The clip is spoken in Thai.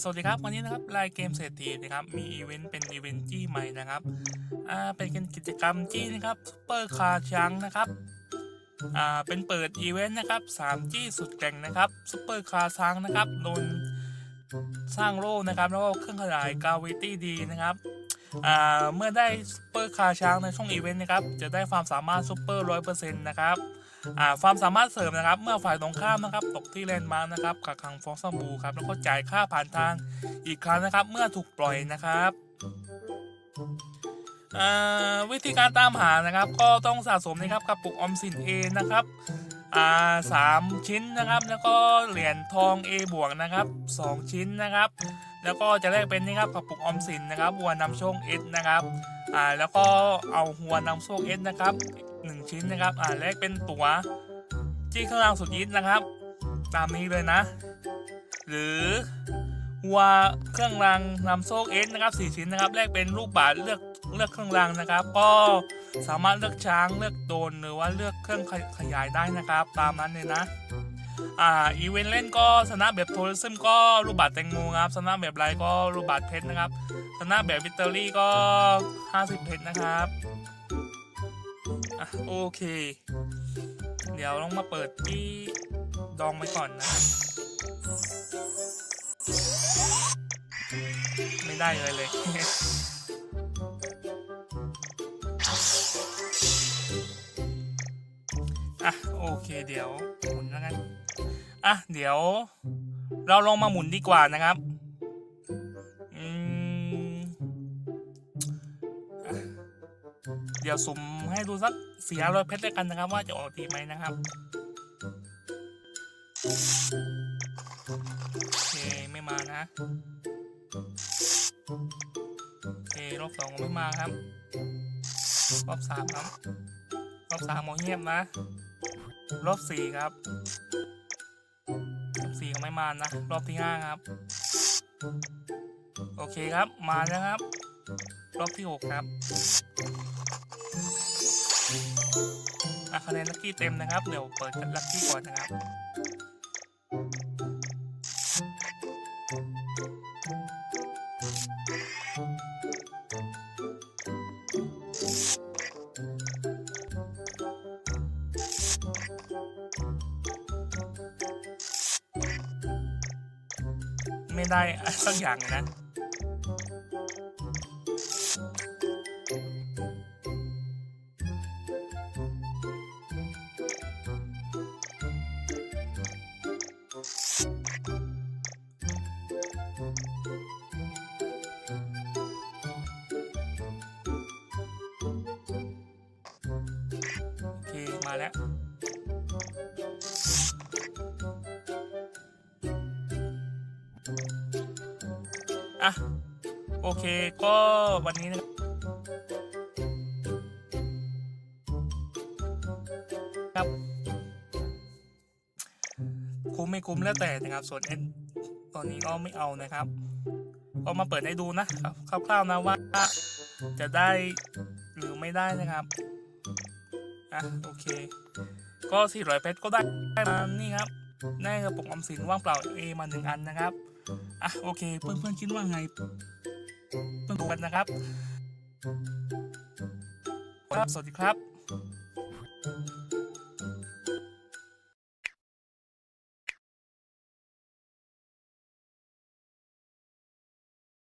สวัสดีครับ วันนี้นะครับรายเกมเศรษฐีนะครับ มีอีเวนต์เป็นอีเวนต์จี้ใหม่นะครับอ่าเป็นกิจกรรมจี้นะครับซุปเปอร์คาร์ชังนะครับอ่าเป็นเปิดอีเวนต์นะครับ3จี้สุดแกร่งนะครับซุปเปอร์คาร์ชังนะครับโดนสร้างโล่นะครับ แล้วก็เครื่องขยายกาวิตี้ดีนะครับ เมื่อได้ซุปเปอร์คาช้างในช่วงอีเวนต์นะครับจะได้ความสามารถซุปเปอร์ร้อยเปอร์เซ็นต์นะครับความสามารถเสริมนะครับ เมื่อฝ่ายตรงข้ามนะครับตกที่แลนด์มาร์กนะครับกักขังฟองสบู่ครับแล้วก็จ่ายค่าผ่านทางอีกครั้งนะครับ เมื่อถูกปล่อยนะครับวิธีการตามหานะครับ ก็ต้องสะสมนะครับกระปุกออมสิน A นะครับสามชิ้นนะครับ แล้วก็เหรียญทอง A บวกนะครับสองชิ้นนะครับ แล้วก็จะแลกเป็นนี่ครับกระปุกออมสินนะครับหัวนำโชค S นะครับอ่าแล้วก็เอาหัวนำโชค S นะครับหนึ่งชิ้นนะครับอ่าแลกเป็นตั๋วจี้ข้างล่างสุดยิดนะครับ ตามนี้เลยนะ หรือวัวเครื่องรางนำโซกเอสนะครับสี่ชิ้นนะครับแลกเป็นรูปบาทเลือกเลือกเครื่องรางนะครับ ก็สามารถเลือกช้างเลือกโดนหรือว่าเลือกเครื่องขยายได้นะครับ ตามนั้นเลยนะ อ่าอีเวนต์เล่นก็ชนะแบบโทรซึมก็รูปบาทแตงโมครับชนะแบบไรก็รูปบาทเพชรนะครับชนะแบบวิตเตอรี่ก็ 50 เพชรนะครับอะโอเค เดี๋ยวลองมาเปิดที่ดองไว้ก่อนนะ ไม่ได้เลยเลย อะ โอเคเดี๋ยวหมุนแล้วกัน อะเดี๋ยว เราลองมาหมุนดีกว่านะครับอืมเดี๋ยวสุ่มให้ดูสักสี่ร้อยเพชรด้วยกันนะครับ ว่าจะออกดีไหมนะครับโอเคไม่มานะโอเครอบสองก็ไม่มาครับรอบสามครับรอบสามมองเงียบนะ รอบสี่ครับ รอบสี่ก็ไม่มานนะ รอบที่ห้าครับ โอเคครับมาแล้วครับ รอบที่หกครับอะคะแนนลัคกี้เต็มนะครับ เดี๋ยวเปิดลัคกี้ก่อนนะครับ ไม่ได้สักอย่างเลยนะโอเคมาแล้ว อะ โอเคก็วันนี้นะครับ คุ้มไม่คุ้มแล้วแต่นะครับส่วนเอ็นตอนนี้ก็ไม่เอานะครับ ก็มาเปิดให้ดูนะครับคร่าวๆนะว่าจะได้หรือไม่ได้นะครับอะโอเค ก็400เพชรก็ได้มานี่ครับได้กระปุกออมสินว่างเปล่า A มาหนึ่งอันนะครับ อะโอเค เพื่อนๆคิดว่าไงเพื่อนๆกันนะครับครับสวัสดีครับ